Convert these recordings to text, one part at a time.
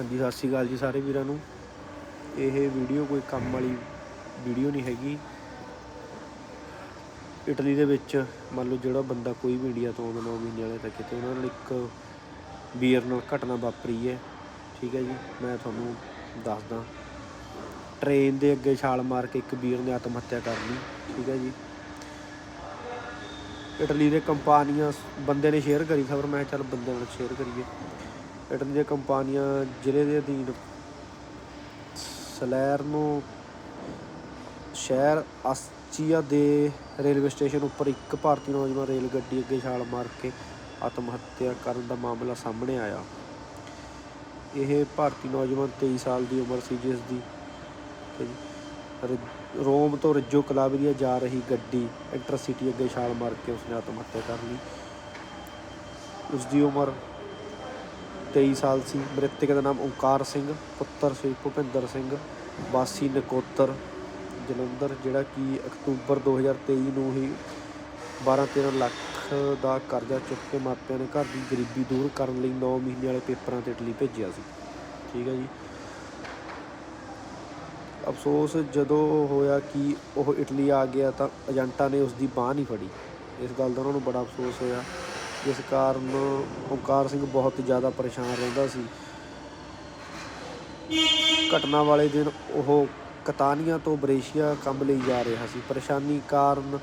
ਹਾਂਜੀ, ਸਤਿ ਸ਼੍ਰੀ ਅਕਾਲ ਜੀ ਸਾਰੇ ਵੀਰਾਂ ਨੂੰ। ਇਹ ਵੀਡੀਓ ਕੋਈ ਕੰਮ ਵਾਲੀ ਵੀਡੀਓ ਨਹੀਂ ਹੈਗੀ। ਇਟਲੀ ਦੇ ਵਿੱਚ ਮੰਨ ਲਓ ਜਿਹੜਾ ਬੰਦਾ ਕੋਈ ਵੀ ਇੰਡੀਆ ਤੋਂ ਆਉਂਦਾ 9 ਮਹੀਨੇ ਵਾਲੇ ਤੱਕ ਕਿਤੇ ਉਹਨਾਂ ਨਾਲ ਇੱਕ ਵੀਰ ਨਾਲ ਘਟਨਾ ਵਾਪਰੀ ਹੈ। ਠੀਕ ਹੈ ਜੀ, ਮੈਂ ਤੁਹਾਨੂੰ ਦੱਸਦਾ। ਟ੍ਰੇਨ ਦੇ ਅੱਗੇ ਛਾਲ ਮਾਰ ਕੇ ਇੱਕ ਵੀਰ ਨੇ ਆਤਮ ਹੱਤਿਆ ਕਰ ਲਈ। ਠੀਕ ਹੈ ਜੀ। ਇਟਲੀ ਦੇ ਕੰਪਨੀਆਂ, ਬੰਦੇ ਨੇ ਸ਼ੇਅਰ ਕਰੀ ਖਬਰ, ਮੈਂ ਚੱਲ ਬੰਦੇ ਨਾਲ ਸ਼ੇਅਰ ਕਰੀਏ। ਇਟਲੀ ਦੀਆਂ ਕੰਪਨੀਆਂ ਜ਼ਿਲ੍ਹੇ ਦੇ ਅਧੀਨ ਸਲੈਰਨੋ ਸ਼ਹਿਰ ਆਸਚੀਆ ਦੇ ਰੇਲਵੇ ਸਟੇਸ਼ਨ ਉੱਪਰ ਇੱਕ ਭਾਰਤੀ ਨੌਜਵਾਨ ਰੇਲ ਗੱਡੀ ਅੱਗੇ ਛਾਲ ਮਾਰ ਕੇ ਆਤਮ ਹੱਤਿਆ ਕਰਨ ਦਾ ਮਾਮਲਾ ਸਾਹਮਣੇ ਆਇਆ। ਇਹ ਭਾਰਤੀ ਨੌਜਵਾਨ 23 ਸਾਲ ਦੀ ਉਮਰ ਸੀ, ਜਿਸ ਦੀ ਰੋਮ ਤੋਂ ਰੱਜੋ ਕਲਾਬਰੀਆ ਜਾ ਰਹੀ ਗੱਡੀ ਇੰਟਰਸਿਟੀ ਅੱਗੇ ਛਾਲ ਮਾਰ ਕੇ ਉਸਨੇ ਆਤਮ ਹੱਤਿਆ ਕਰ ਲਈ। ਉਸ ਦੀ ਉਮਰ 23 ਸਾਲ ਸੀ। ਮ੍ਰਿਤਕ ਦਾ ਨਾਮ ਓਂਕਾਰ ਸਿੰਘ, ਪੁੱਤਰ ਸ੍ਰੀ ਭੁਪਿੰਦਰ ਸਿੰਘ, ਵਾਸੀ ਨਕੋਤਰ, ਜਲੰਧਰ, ਜਿਹੜਾ ਕਿ ਅਕਤੂਬਰ 2023 ਨੂੰ ਹੀ 12-13 ਲੱਖ ਦਾ ਕਰਜ਼ਾ ਚੁੱਕ ਕੇ ਮਾਪਿਆਂ ਨੇ ਘਰ ਦੀ ਗਰੀਬੀ ਦੂਰ ਕਰਨ ਲਈ 9 ਮਹੀਨੇ ਵਾਲੇ ਪੇਪਰਾਂ ਤੇ ਇਟਲੀ ਭੇਜਿਆ ਸੀ। ਠੀਕ ਹੈ ਜੀ। ਅਫਸੋਸ ਜਦੋਂ ਹੋਇਆ ਕਿ ਉਹ ਇਟਲੀ ਆ ਗਿਆ ਤਾਂ ਏਜੰਟਾਂ ਨੇ ਉਸ ਦੀ ਬਾਹ ਨਹੀਂ ਫੜੀ। ਇਸ ਗੱਲ ਦਾ ਉਹਨਾਂ ਨੂੰ ਬੜਾ ਅਫਸੋਸ ਹੋਇਆ। ਜਿਸ ਕਾਰਨ ਓਂਕਾਰ ਸਿੰਘ ਬਹੁਤ ਜ਼ਿਆਦਾ ਪਰੇਸ਼ਾਨ ਰਹਿੰਦਾ ਸੀ। ਘਟਨਾ ਵਾਲੇ ਦਿਨ ਉਹ ਕਤਾਨੀਆਂ ਤੋਂ ਬਰੇਸ਼ੀਆ ਕੰਮ ਲਈ ਜਾ ਰਿਹਾ ਸੀ। ਪਰੇਸ਼ਾਨੀ ਕਾਰਨ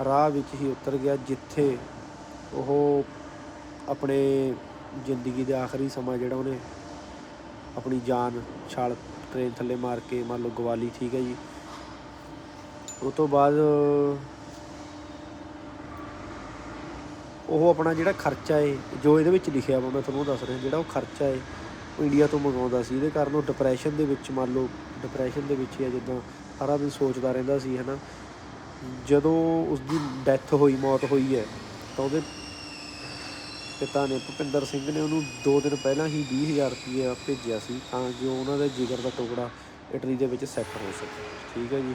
ਰਾਹ ਵਿੱਚ ਹੀ ਉਤਰ ਗਿਆ, ਜਿੱਥੇ ਉਹ ਆਪਣੇ ਜ਼ਿੰਦਗੀ ਦੇ ਆਖਰੀ ਸਮਾਂ ਜਿਹੜਾ ਉਹਨੇ ਆਪਣੀ ਜਾਨ ਛਾਲ ਟ੍ਰੇਨ ਥੱਲੇ ਮਾਰ ਕੇ ਮੰਨ ਲਓ ਗਵਾਲੀ ਠੀਕ ਹੈ ਜੀ। ਉਹ ਤੋਂ ਬਾਅਦ ਉਹ ਆਪਣਾ ਜਿਹੜਾ ਖਰਚਾ ਏ, ਜੋ ਇਹਦੇ ਵਿੱਚ ਲਿਖਿਆ ਵਾ, ਮੈਂ ਤੁਹਾਨੂੰ ਦੱਸ ਰਿਹਾ, ਜਿਹੜਾ ਉਹ ਖਰਚਾ ਏ, ਉਹ ਇੰਡੀਆ ਤੋਂ ਮੰਗਾਉਂਦਾ ਸੀ। ਇਹਦੇ ਕਾਰਨ ਉਹ ਡਿਪਰੈਸ਼ਨ ਦੇ ਵਿੱਚ, ਮੰਨ ਲਓ ਡਿਪਰੈਸ਼ਨ ਦੇ ਵਿੱਚ ਹੀ ਆ, ਜਿੱਦਾਂ ਸਾਰਾ ਦਿਨ ਸੋਚਦਾ ਰਹਿੰਦਾ ਸੀ, ਹਨਾ। ਜਦੋਂ ਉਸ ਦੀ ਡੈਥ ਹੋਈ, ਮੌਤ ਹੋਈ ਹੈ, ਤਾਂ ਉਹਦੇ ਪਿਤਾ ਨੇ, ਭੁਪਿੰਦਰ ਸਿੰਘ ਨੇ ਉਹਨੂੰ 2 ਦਿਨ ਪਹਿਲਾਂ ਹੀ 20000 ਰੁਪਏ ਭੇਜਿਆ ਸੀ, ਤਾਂ ਜੋ ਉਹਨਾਂ ਦੇ ਜਿਗਰ ਦਾ ਟੁਕੜਾ ਇਟਲੀ ਦੇ ਵਿੱਚ ਸੈੱਟ ਹੋ ਸਕੇ। ਠੀਕ ਹੈ ਜੀ?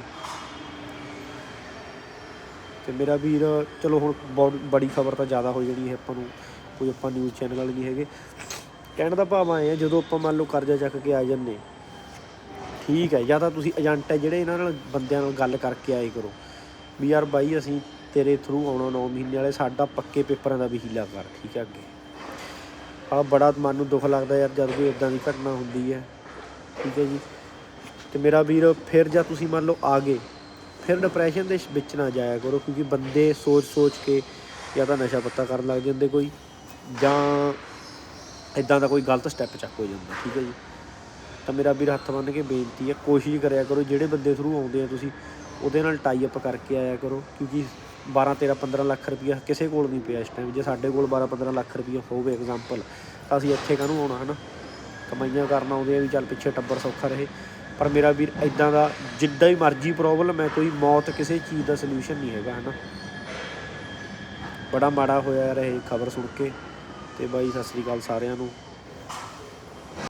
ਤੇ ਮੇਰਾ ਵੀਰ, ਚਲੋ ਹੁਣ ਬਹੁਤ ਬੜੀ ਖਬਰ ਤਾਂ ਜ਼ਿਆਦਾ ਹੋ ਜਾਣੀ ਹੈ ਆਪਾਂ ਨੂੰ, ਕੋਈ ਆਪਾਂ ਨਿਊਜ਼ ਚੈਨਲ ਵਾਲੇ ਨਹੀਂ ਹੈਗੇ। ਕਹਿਣ ਦਾ ਭਾਵ ਆਏ ਆ, ਜਦੋਂ ਆਪਾਂ ਮੰਨ ਲਓ ਕਰਜ਼ਾ ਚੱਕ ਕੇ ਆ ਜੰਨੇ ਠੀਕ ਹੈ, ਜਾਂ ਤਾਂ ਤੁਸੀਂ ਏਜੰਟ ਹੈ ਜਿਹੜੇ ਇਹਨਾਂ ਨਾਲ ਬੰਦਿਆਂ ਨਾਲ ਗੱਲ ਕਰਕੇ ਆਏ ਕਰੋ, ਵੀ ਯਾਰ ਬਾਈ ਅਸੀਂ ਤੇਰੇ ਥਰੂ ਆਉਣਾ 9 ਮਹੀਨੇ ਵਾਲੇ, ਸਾਡਾ ਪੱਕੇ ਪੇਪਰਾਂ ਦਾ ਵੀ ਹੀਲਾ ਕਰ, ਠੀਕ ਹੈ ਅੱਗੇ। ਆ ਬੜਾ ਮਨ ਨੂੰ ਦੁੱਖ ਲੱਗਦਾ ਯਾਰ, ਜਦ ਕੋਈ ਇਦਾਂ ਦੀ ਘਟਨਾ ਹੁੰਦੀ ਹੈ, ਠੀਕ ਹੈ ਜੀ। ਤੇ ਮੇਰਾ ਵੀਰ, ਫਿਰ ਜਾਂ ਤੁਸੀਂ ਮੰਨ ਲਓ ਆ ਗਏ ਫਿਰ ਡਿਪਰੈਸ਼ਨ ਦੇ ਵਿੱਚ ਨਾ ਜਾਇਆ ਕਰੋ, ਕਿਉਂਕਿ ਬੰਦੇ ਸੋਚ ਸੋਚ ਕੇ ਜਾਂ ਤਾਂ ਨਸ਼ਾ ਪੱਤਾ ਕਰਨ ਲੱਗ ਜਾਂਦੇ ਕੋਈ, ਜਾਂ ਇਦਾਂ ਦਾ ਕੋਈ ਗਲਤ ਸਟੈਪ ਚੱਕ ਹੋ ਜਾਂਦਾ, ਠੀਕ ਹੈ ਜੀ? ਤਾਂ ਮੇਰਾ ਵੀਰ ਹੱਥ ਬੰਨ੍ਹ ਕੇ ਬੇਨਤੀ ਹੈ, ਕੋਸ਼ਿਸ਼ ਕਰਿਆ ਕਰੋ, ਜਿਹੜੇ ਬੰਦੇ ਥਰੂ ਆਉਂਦੇ ਆ ਤੁਸੀਂ, ਉਹਦੇ ਨਾਲ ਟਾਈ ਅਪ ਕਰਕੇ ਆਇਆ ਕਰੋ, ਕਿਉਂਕਿ 12 13 15 ਲੱਖ ਰੁਪਈਆ ਕਿਸੇ ਕੋਲ ਨਹੀਂ ਪਿਆ ਇਸ ਟਾਈਮ ਜੇ ਸਾਡੇ ਕੋਲ 12 15 ਲੱਖ ਰੁਪਈਆ ਹੋਵੇ ਐਗਜ਼ਾਮਪਲ ਤਾਂ ਅਸੀਂ ਇੱਥੇ ਕਾਹਨੂੰ ਆਉਣਾ, ਹਨਾ? ਕਮਾਈਆਂ ਕਰਨ ਆਉਂਦੇ ਆ ਵੀ ਚੱਲ ਪਿੱਛੇ ਟੱਬਰ ਸੌਖਾ ਰਹੇ। ਪਰ ਮੇਰਾ ਵੀਰ ਇਦਾਂ ਦਾ ਜਿੱਦਾਂ ਹੀ ਮਰਜ਼ੀ ਪ੍ਰੋਬਲਮ ਹੈ ਕੋਈ ਮੌਤ ਕਿਸੇ ਚੀਜ਼ ਦਾ ਸੋਲੂਸ਼ਨ ਨਹੀਂ ਹੈਗਾ, ਹਨਾ? ਬੜਾ ਮਾੜਾ ਹੋਇਆ ਯਾਰ ਇਹ ਖਬਰ ਸੁਣ ਕੇ ਤੇ ਬਾਈ ਸਤਿ ਸ੍ਰੀ ਅਕਾਲ ਸਾਰਿਆਂ ਨੂੰ।